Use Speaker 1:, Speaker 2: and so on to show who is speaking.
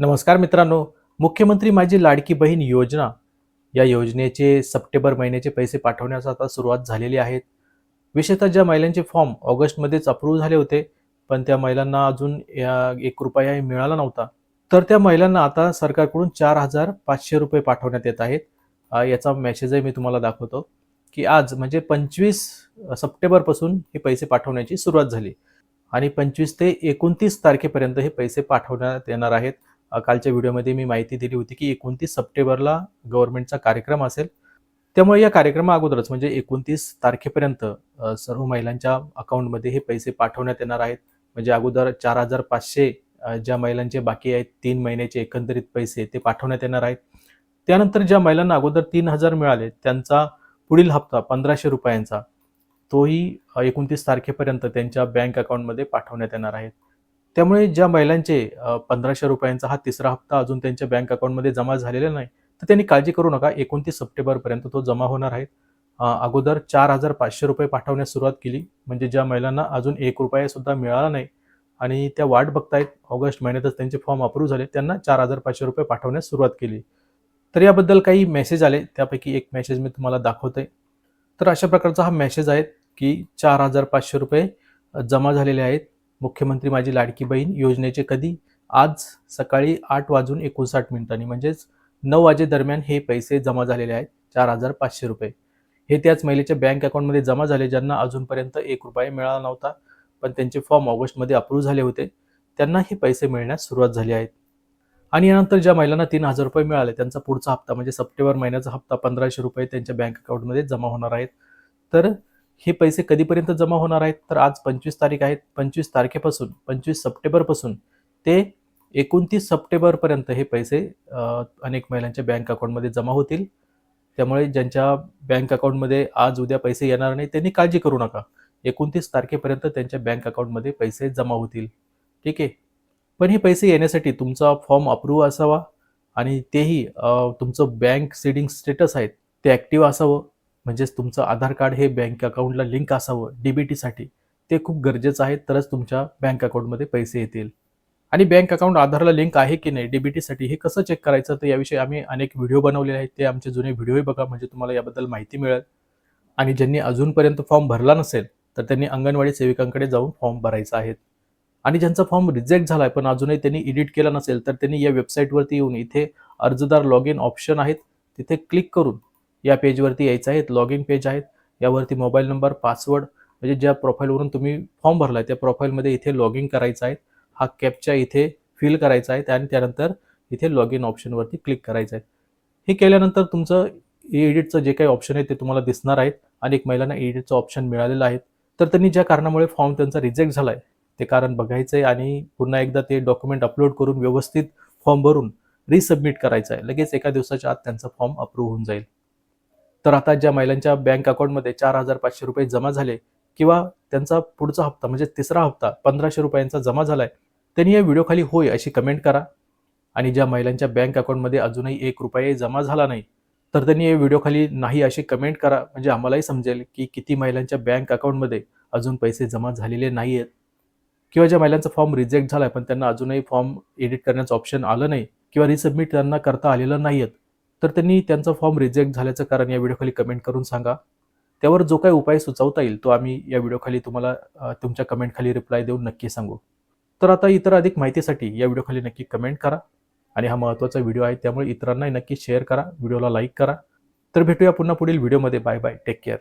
Speaker 1: नमस्कार मित्रांनो. मुख्यमंत्री माझी लाडकी बहीण योजना. या योजनेचे सप्टेंबर महिन्याचे पैसे पाठवण्यास आता सुरुवात झालेली आहेत. विशेषतः ज्या महिलांचे फॉर्म ऑगस्टमध्येच अप्रूव्ह झाले होते पण त्या महिलांना अजून या एक रुपयाही मिळाला नव्हता. तर त्या महिलांना आता सरकारकडून चार हजार पाचशे रुपये पाठवण्यात येत आहेत. याचा मेसेजही मी तुम्हाला दाखवतो की आज म्हणजे पंचवीस सप्टेंबरपासून हे पैसे पाठवण्याची सुरुवात झाली. आणि पंचवीस ते एकोणतीस तारखेपर्यंत हे पैसे पाठवण्यात येणार आहेत. कालच्या व्हिडिओमध्ये मी माहिती दिली होती की एकोणतीस सप्टेंबरला गव्हर्नमेंटचा कार्यक्रम असेल. त्यामुळे या कार्यक्रमा अगोदरच म्हणजे एकोणतीस तारखेपर्यंत सर्व महिलांच्या अकाउंटमध्ये हे पैसे पाठवण्यात येणार आहेत. म्हणजे अगोदर चार हजार पाचशे ज्या महिलांचे बाकी आहेत तीन महिन्याचे एकंदरीत पैसे ते पाठवण्यात येणार आहेत. त्यानंतर ज्या महिलांना अगोदर तीन हजार मिळाले त्यांचा पुढील हप्ता पंधराशे रुपयांचा तोही एकोणतीस तारखेपर्यंत त्यांच्या बँक अकाउंटमध्ये पाठवण्यात येणार आहेत त्यामुळे ज्या महिलांचे पंधराशे रुपयांचा हा तिसरा हप्ता अजून त्यांच्या बँक अकाउंटमध्ये जमा झालेला नाही तर त्यांनी काळजी करू नका. एकोणतीस सप्टेंबरपर्यंत तो जमा होणार आहे. अगोदर चार हजार पाचशे रुपये पाठवण्यास सुरुवात केली म्हणजे ज्या महिलांना अजून एक रुपया सुद्धा मिळाला नाही आणि त्या वाट बघतायत ऑगस्ट महिन्यातच त्यांचे फॉर्म अप्रूव्ह झाले त्यांना चार हजार पाचशे रुपये पाठवण्यास सुरुवात केली. तर याबद्दल काही मेसेज आले त्यापैकी एक मेसेज मी तुम्हाला दाखवतोय. तर अशा प्रकारचा हा मेसेज आहे की चार हजार पाचशे रुपये जमा झालेले आहेत. मुख्यमंत्री माझी लाडकी बहीण योजनेचे कधी? आज सकाळी आठ वाजून एकोणसाठ मिनिटांनी म्हणजेच नऊ वाजेदरम्यान हे पैसे जमा झालेले आहेत चार हजार पाचशे रुपये. हे त्याच महिलेच्या बँक अकाउंटमध्ये जमा झाले ज्यांना अजूनपर्यंत एक रुपया मिळाला नव्हता पण त्यांचे फॉर्म ऑगस्टमध्ये अप्रूव्ह झाले होते. त्यांना हे पैसे मिळण्यास सुरुवात झाली आहे. आणि यानंतर ज्या महिलांना तीन हजार रुपये मिळाले त्यांचा पुढचा हप्ता म्हणजे सप्टेंबर महिन्याचा हप्ता पंधराशे रुपये त्यांच्या बँक अकाउंटमध्ये जमा होणार आहेत. तर हे पैसे कधीपर्यंत जमा होणार आहेत? तर आज पंचवीस तारीख आहेत पंचवीस तारखेपासून पंचवीस सप्टेंबरपासून ते एकोणतीस सप्टेंबरपर्यंत हे पैसे अनेक महिलांच्या बँक अकाउंटमध्ये जमा होतील. त्यामुळे ज्यांच्या बँक अकाउंटमध्ये आज उद्या पैसे येणार नाही त्यांनी काळजी करू नका. एकोणतीस तारखेपर्यंत त्यांच्या बँक अकाउंटमध्ये पैसे जमा होतील. ठीक आहे? पण हे पैसे येण्यासाठी तुमचा फॉर्म अप्रूव्ह असावा आणि तेही तुमचं बँक सीडिंग स्टेटस आहे ते ॲक्टिव्ह असावं. म्हणजेच तुमचं आधार कार्ड हे बँक अकाउंटला लिंक असावं डी बी टीसाठी ते खूप गरजेचं आहे तरच तुमच्या बँक अकाउंटमध्ये पैसे येतील. आणि बँक अकाउंट आधारला लिंक आहे की नाही डी बी टीसाठी हे कसं चेक करायचं तर याविषयी आम्ही अनेक व्हिडिओ बनवलेले आहेत ते आमचे जुने व्हिडिओही बघा म्हणजे तुम्हाला याबद्दल माहिती मिळेल. आणि ज्यांनी अजूनपर्यंत फॉर्म भरला नसेल तर त्यांनी अंगणवाडी सेविकांकडे जाऊन फॉर्म भरायचा आहे. आणि ज्यांचा फॉर्म रिजेक्ट झाला आहे पण अजूनही त्यांनी एडिट केला नसेल तर त्यांनी या वेबसाईटवरती येऊन इथे अर्जदार लॉग इन ऑप्शन आहेत तिथे क्लिक करून या पेजवरती यायचं आहे. लॉग इन पेज आहेत. यावरती मोबाईल नंबर पासवर्ड म्हणजे ज्या प्रोफाईलवरून तुम्ही फॉर्म भरला त्या प्रोफाईलमध्ये इथे लॉग इन करायचा आहे. हा कॅपच्या इथे फिल करायचा आहे आणि त्यानंतर इथे लॉग इन ऑप्शनवरती क्लिक करायचं आहे. हे केल्यानंतर तुमचं एडिटचं जे काही ऑप्शन आहे ते तुम्हाला दिसणार आहेत अनेक महिलांना एडिटचं ऑप्शन मिळालेलं आहे. तर त्यांनी ज्या कारणामुळे फॉर्म त्यांचा रिजेक्ट झाला आहे ते कारण बघायचं आहे आणि पुन्हा एकदा ते डॉक्युमेंट अपलोड करून व्यवस्थित फॉर्म भरून रिसबमिट करायचं आहे. लगेच एका दिवसाच्या आत त्यांचा फॉर्म अप्रूव्ह होऊन जाईल. तर आता ज्या महिलांच्या बँक अकाउंटमध्ये चार हजार पाचशे रुपये जमा झाले किंवा त्यांचा पुढचा हप्ता म्हणजे तिसरा हप्ता पंधराशे रुपयांचा जमा झाला आहे त्यांनी या व्हिडिओखाली होय अशी कमेंट करा. आणि ज्या महिलांच्या बँक अकाउंटमध्ये अजूनही एक रुपये जमा झाला नाही तर त्यांनी या व्हिडिओखाली नाही अशी कमेंट करा. म्हणजे आम्हालाही समजेल की किती महिलांच्या बँक अकाउंटमध्ये अजून पैसे जमा झालेले नाही आहेत किंवा ज्या महिलांचा फॉर्म रिजेक्ट झाला आहे पण त्यांना अजूनही फॉर्म एडिट करण्याचं ऑप्शन आलं नाही किंवा रिसबमिट त्यांना करता आलेलं नाही आहेत तर त्यांनी त्यांचा फॉर्म रिजेक्ट झाल्याचं कारण या व्हिडिओखाली कमेंट करून सांगा. त्यावर जो काही उपाय सुचवता येईल तो आम्ही या व्हिडिओखाली तुम्हाला तुमच्या कमेंटखाली रिप्लाय देऊन नक्की सांगू. तर आता इतर अधिक माहितीसाठी या व्हिडिओखाली नक्की कमेंट करा. आणि हा महत्त्वाचा व्हिडिओ आहे त्यामुळे इतरांनाही नक्की शेअर करा व्हिडिओला लाईक करा. तर भेटूया पुन्हा पुढील व्हिडिओमध्ये बाय बाय टेक केअर